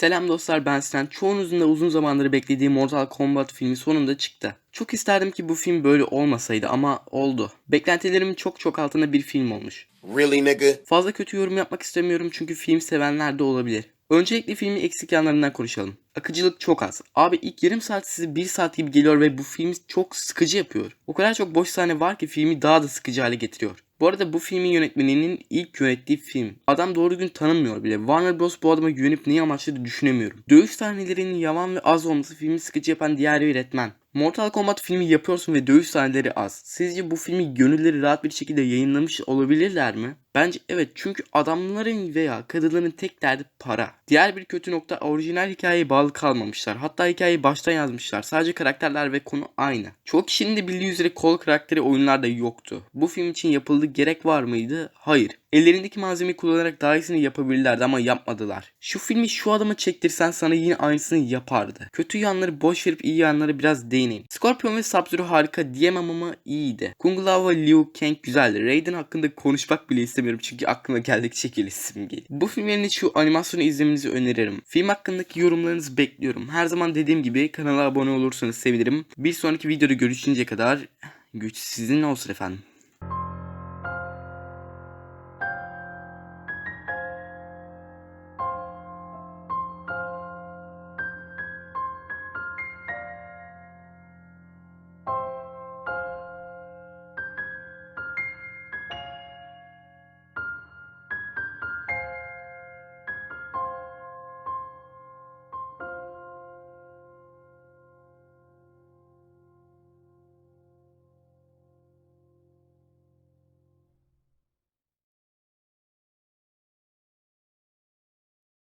Selam dostlar ben Sinan. Çoğunuzun da uzun zamandır beklediği Mortal Kombat filmi sonunda çıktı. Çok isterdim ki bu film böyle olmasaydı ama oldu. Beklentilerimin çok çok altında bir film olmuş. Really, nigga? Fazla kötü yorum yapmak istemiyorum çünkü film sevenler de olabilir. Öncelikle filmin eksik yanlarından konuşalım. Akıcılık çok az. Abi ilk yarım saat sizi bir saat gibi geliyor ve bu film çok sıkıcı yapıyor. O kadar çok boş sahne var ki filmi daha da sıkıcı hale getiriyor. Bu arada bu filmin yönetmeninin ilk yönettiği film. Adam doğru gün tanınmıyor bile. Warner Bros bu adama güvenip neyi amaçladı düşünemiyorum. Dövüş sahnelerinin yavan ve az olması filmi sıkıcı yapan diğer bir yönetmen. Mortal Kombat filmi yapıyorsun ve dövüş sahneleri az. Sizce bu filmi gönülleri rahat bir şekilde yayınlamış olabilirler mi? Bence evet çünkü adamların veya kadınların tek derdi para. Diğer bir kötü nokta orijinal hikayeye bağlı kalmamışlar. Hatta hikayeyi baştan yazmışlar. Sadece karakterler ve konu aynı. Çoğu kişinin de bildiği üzere kol karakteri oyunlarda yoktu. Bu film için yapıldığı gerek var mıydı? Hayır. Ellerindeki malzemeyi kullanarak daha iyisini yapabilirlerdi ama yapmadılar. Şu filmi şu adama çektirsen sana yine aynısını yapardı. Kötü yanları boş verip iyi yanları biraz değineyim. Scorpion ve Sub-Zero harika diyemem ama iyiydi. Kung Lao ve Liu Kang güzeldi. Raiden hakkında konuşmak bile istemiyorum çünkü aklıma geldikçe şekil isim geliyor. Bu filmlerin şu animasyonu izlemenizi öneririm. Film hakkındaki yorumlarınızı bekliyorum. Her zaman dediğim gibi kanala abone olursanız sevinirim. Bir sonraki videoda görüşünceye kadar güç sizin olsun efendim.